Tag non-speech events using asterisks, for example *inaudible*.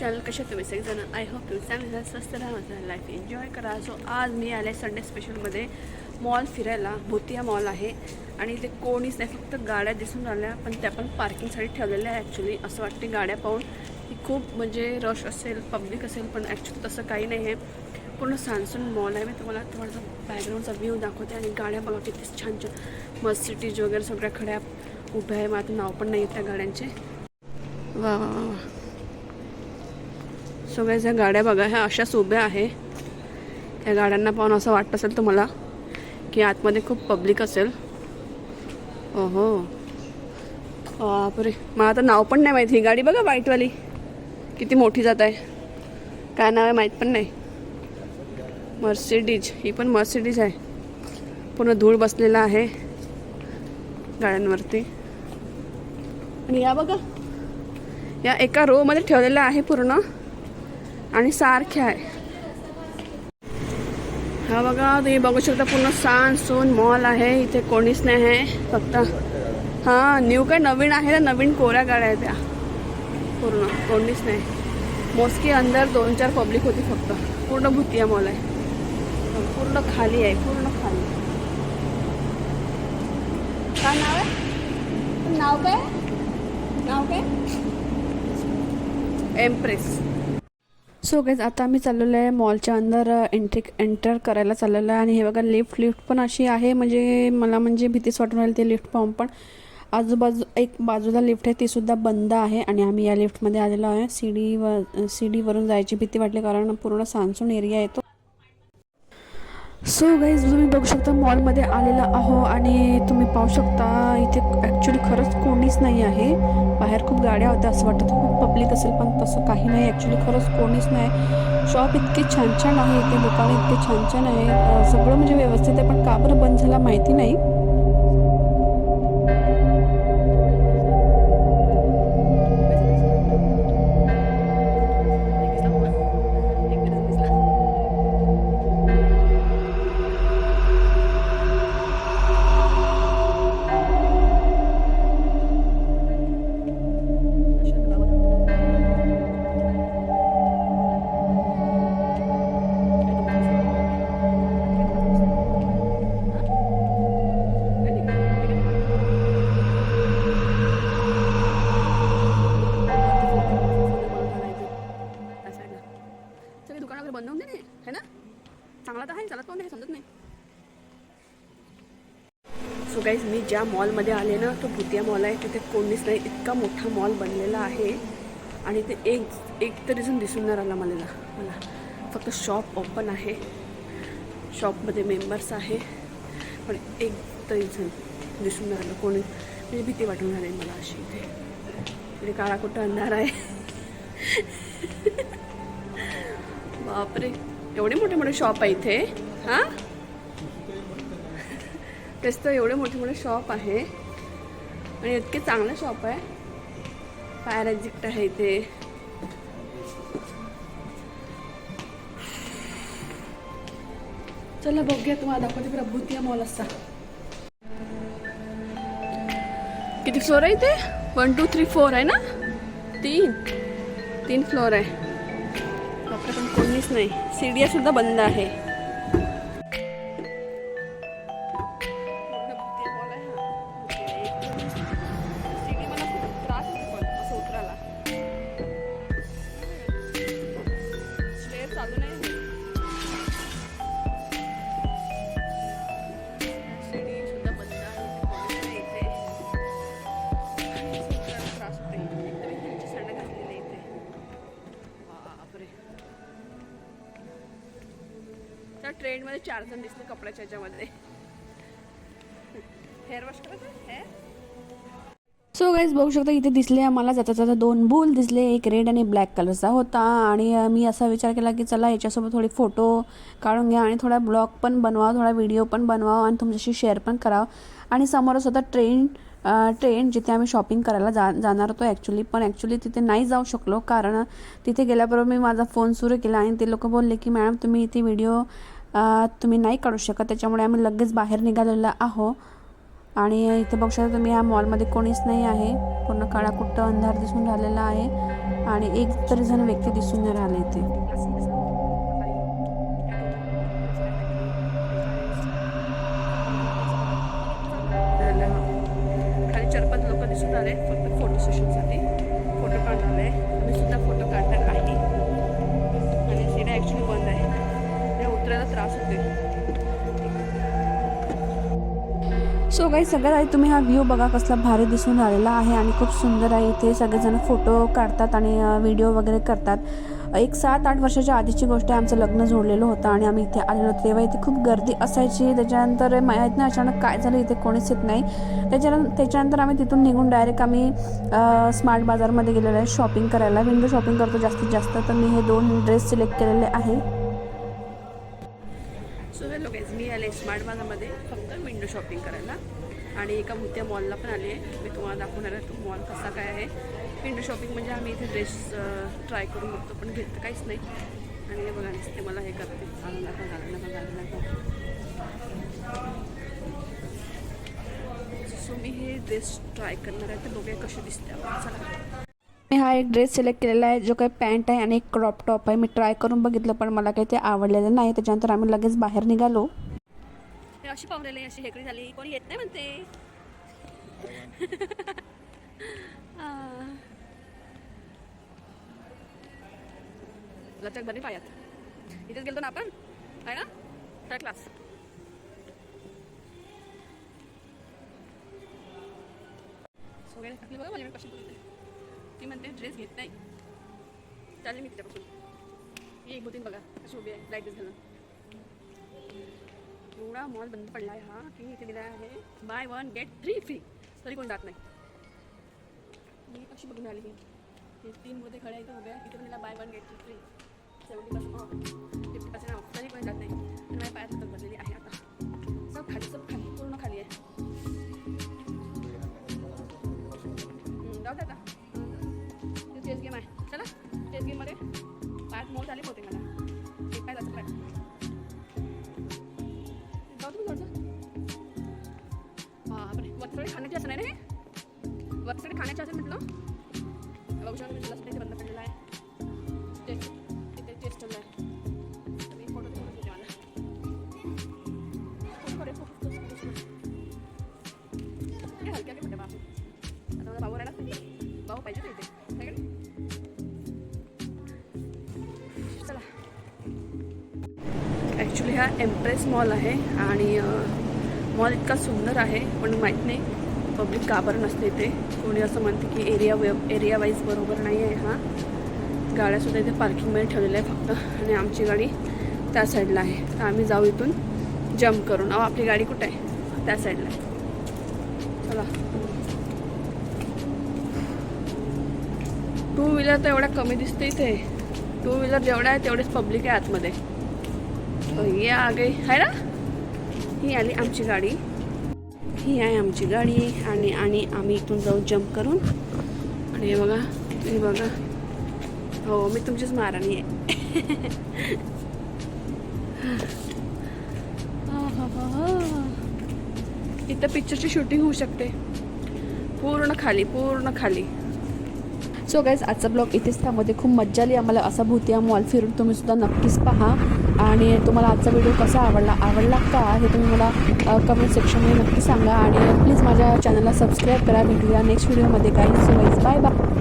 Channel कशा तुम्ही सगळेजण? आय होप तुम्ही चांगले स्वस्त राहा माझा लाईफ एन्जॉय करा. सो आज मी आले संडे स्पेशलमध्ये मॉल फिरायला. भोतिया मॉल आहे. आणि इथे कोणीच नाही फक्त गाड्या दिसून राहिल्या पण त्या पण पार्किंगसाठी ठेवलेल्या आहे ॲक्च्युली असं वाटते गाड्या पाहून. की खूप म्हणजे रश असेल पब्लिक असेल पण ॲक्च्युली तसं काही नाही आहे. पूर्ण सानसून मॉल आहे. मी तुम्हाला थोडासा बॅकग्राऊंडचा व्ह्यू दाखवते आणि गाड्या बघा किती छान छान. मर्सिटीज वगैरे सगळ्या खड्या उभ्या आहे मला नाव पण नाही येत त्या गाड्यांचे. वा वा वा. सगळ्या ह्या गाड्या बघा ह्या अशाच उभ्या आहे. त्या गाड्यांना पाहून असं वाटत असेल तुम्हाला की आतमध्ये खूप पब्लिक असेल. ओहो. बापरे. मला आता नाव पण नाही माहिती. ही गाडी बघा व्हाईटवाली किती मोठी जात आहे. काय नाव आहे माहीत पण नाही. मर्सिडीज ही पण मर्सिडीज आहे. पूर्ण धूळ बसलेला आहे गाड्यांवरती. आणि या बघा. या एका रोमध्ये ठेवलेला आहे पूर्ण. आणि सारख्या आहे. हा बघा तुम्ही बघू शकता पूर्ण सान सून मॉल आहे. इथे कोणीच नाही आहे फक्त हां न्यू काय नवीन आहे ना नवीन कोऱ्या गाड्या आहेत त्या. पूर्ण कोणीच नाही. मोस्की अंदर दोन चार पब्लिक होती फक्त. पूर्ण भुतिया मॉल आहे. पूर्ण खाली आहे पूर्ण खाली. काय नाव आहे? नाव काय? नाव काय? एम्प्रेस सो गाईज आता आम्ही चाललेलो आहे मॉलच्या अंदर uh, एंट्री एंटर करायला चाललेलो आहे. आणि हे बघा लिफ्ट लिफ्ट पण अशी आहे. म्हणजे मला म्हणजे भीतीच वाटून राहिली ते लिफ्ट पाहून पण. आजूबाजू एक बाजूला लिफ्ट आहे ती सुद्धा बंद आहे. आणि आम्ही या लिफ्टमध्ये आलेलो आहे. सीडीवर सीडीवरून जायची भीती वाटली कारण पूर्ण सानसून एरिया येतो सो गाईज तुम्ही बघू शकता मॉलमध्ये आलेला आहो आणि तुम्ही पाहू शकता इथे ॲक्च्युली खरंच कोणीच नाही आहे. बाहेर खूप गाड्या होत्या असं वाटतं खूप पब्लिक असेल पण तसं काही नाही. ॲक्च्युली खरंच कोणीच नाही. शॉप इतके छान छान आहे इथे दुकान इतके छान छान आहे सगळं म्हणजे व्यवस्थित आहे पण का बरं बंद झाला माहिती नाही. ज्या मॉलमध्ये आले ना तो भुतिया मॉल आहे तिथे कोणीच नाही. इतका मोठा मॉल बनलेला आहे. आणि ते एक एक तरी जण दिसून नाही राहिला मला. मला फक्त शॉप ओपन आहे. शॉपमध्ये मेंबर्स आहे. पण एक तरी जण दिसून नाही राहिलं. कोणी म्हणजे भीती वाटून राहिली मला अशी इथे. म्हणजे काळा कुठं अंधार आहे? बापरे. एवढे मोठे मोठे शॉप आहे इथे. हां? तेच तर एवढे मोठे मोठे शॉप आहे. आणि इतके चांगलं शॉप आहे. फायर एक्झिट आहे इथे. चला बघूया तुम्हाला दाखवते प्रभूतिया मॉल असा किती फ्लोर आहे इथे? वन टू थ्री फोर आहे ना? तीन. तीन फ्लोर आहे. बापरे पण कोणीच नाही. सीडिया सुद्धा बंद आहे. त्या चार जण दिसले कपड्याच्या ह्याच्यामध्ये हेअर वॉश करायचं हेअर सो गाईज बघू शकता इथे दिसले आम्हाला जाता जाता दोन बुल दिसले. एक रेड आणि ब्लॅक कलरचा होता. आणि मी असा विचार केला की चला याच्यासोबत थोडे फोटो काढून घ्या आणि थोडा ब्लॉग पण बनवा थोडा व्हिडिओ पण बनवा आणि तुमच्याशी शेअर पण करावं आणि समोरच होता ट्रेन ट्रेन जिथे आम्ही शॉपिंग करायला जा जाणार होतो ॲक्च्युली पण ॲक्च्युली तिथे नाही जाऊ शकलो कारण तिथे गेल्याबरोबर मी माझा फोन सुरू केला आणि ते लोक बोलले की मॅडम तुम्ही इथे व्हिडिओ तुम्ही नाही काढू शकत त्याच्यामुळे आम्ही लगेच बाहेर निघालेलो आहो आणि इथे बघू शकता तुम्ही या मॉलमध्ये कोणीच नाही आहे. पूर्ण काळाकुट्ट अंधार दिसून राहिलेला आहे. आणि एक तरी जण व्यक्ती दिसून राहिले इथे. सो काही सगळ्यात आधी तुम्ही हा व्ह्यू बघा कसला भारी दिसून राहिलेला आहे आणि खूप सुंदर आहे. इथे सगळेजण फोटो काढतात आणि व्हिडिओ वगैरे करतात. एक सात आठ वर्षाच्या आधीची गोष्ट आहे आमचं लग्न जोडलेलं होतं आणि आम्ही इथे आलेलो होतो. तेव्हा इथे खूप गर्दी असायची. त्याच्यानंतर माहीत नाही अचानक काय झालं इथे कोणीच येत नाही. त्याच्यानंतर त्याच्यानंतर आम्ही तिथून निघून डायरेक्ट आम्ही स्मार्ट बाजारमध्ये गेलेलो आहे. शॉपिंग करायला. विंडो शॉपिंग करतो जास्तीत जास्त. तर मी हे दोन ड्रेस सिलेक्ट केलेले आहे. गाईज स्मार्ट बाजारमध्ये फक्त विंडो शॉपिंग करायला. आणि एका मोठ्या मॉलला पण आले आहे. मी तुम्हाला दाखवणार आहे तो मॉल कसा काय आहे. विंडो शॉपिंग म्हणजे आम्ही इथे ड्रेस ट्राय करून बघतो पण घेत काहीच नाही. आणि हे बघा नुसते मला हे करते. घालून नका घालून दाखवा घालून दाखवा सो मी हे ड्रेस ट्राय करणार आहे. तर बघूया कसे दिसते चला. मी हा एक ड्रेस सिलेक्ट केलेला आहे. जो काही पॅन्ट आहे आणि एक क्रॉप टॉप आहे. मी ट्राय करून बघितलं पण मला काही ते आवडलेलं नाही. त्याच्यानंतर आम्ही लगेच बाहेर निघालो. अशी पावलेली अशी हेकडी झाली. कोणी येत नाही म्हणते. *laughs* लचक बरी पायात. इथेच गेलतो ना आपण? आहे ना? थर्ड क्लास वगैरे टाकली बघा माझ्याकडे कशी बोलते ती म्हणते ड्रेस घेत नाही. चालेल मी तिच्यापासून. ही एक होती बघा कशी उभी आहे. लाइट घालून एवढा मॉल बंद पडला है हा की इथे दिला आहे buy one get three free तरी कोण जात नाही। मी कशी बघून आली ही। हे तीन मध्ये खड्या इथे उभ्या इथे दिला buy one get three free seventy percent fifty percent off तरी कोई जात नाही। आणि माझ्या पायात बापरे खाण्याची असं नाही रे? हे खाण्याची असेल म्हटलं. बघू शकता मी तुला बंद पडलेला आहे. ते तिथे टेस्ट आहे मी हलक्या आता माझा भाऊ राहिला भाऊ पाहिजे ना इथे. चला. ॲक्च्युली हा एम्प्रेस मॉल आहे आणि मॉल इतका सुंदर आहे पण माहीत नाही पब्लिक का बरं नसते इथे. कोणी असं म्हणते की एरिया वे एरिया वाईज बरोबर नाही आहे हा गाड्यासुद्धा इथे पार्किंगमध्ये ठेवलेल्या आहे फक्त. आणि आमची गाडी त्या साईडला आहे. तर आम्ही जाऊ इथून जम्प करून. अहो आपली गाडी कुठं आहे? त्या साईडला आहे. चला. टू व्हीलर तर एवढ्या कमी दिसते इथे. टू व्हीलर जेवढा आहे तेवढेच पब्लिक आहे आतमध्ये. ये आ गई आहे ना? ही आली आमची गाडी. ही आहे आमची गाडी आणि आणि आम्ही इथून जाऊ जम्प करून. आणि हे बघा हे बघा. हो मी तुमचीच महाराणी आहे. *laughs* इथं पिक्चरची शूटिंग होऊ शकते. पूर्ण खाली पूर्ण खाली. सो गाईज आजचा ब्लॉग इथेच त्यामध्ये खूप मज्जा आली आम्हाला. असा भूतिया मॉल फिरून तुम्ही सुद्धा नक्कीच पहा. आणि तुम्हाला आजचा व्हिडिओ कसा आवडला आवडला का हे तुम्ही मला कमेंट सेक्शनमध्ये नक्की सांगा. आणि प्लीज माझ्या चॅनलला सबस्क्राईब करा. भेटूया नेक्स्ट व्हिडिओमध्ये काही सो गाईज बाय बाय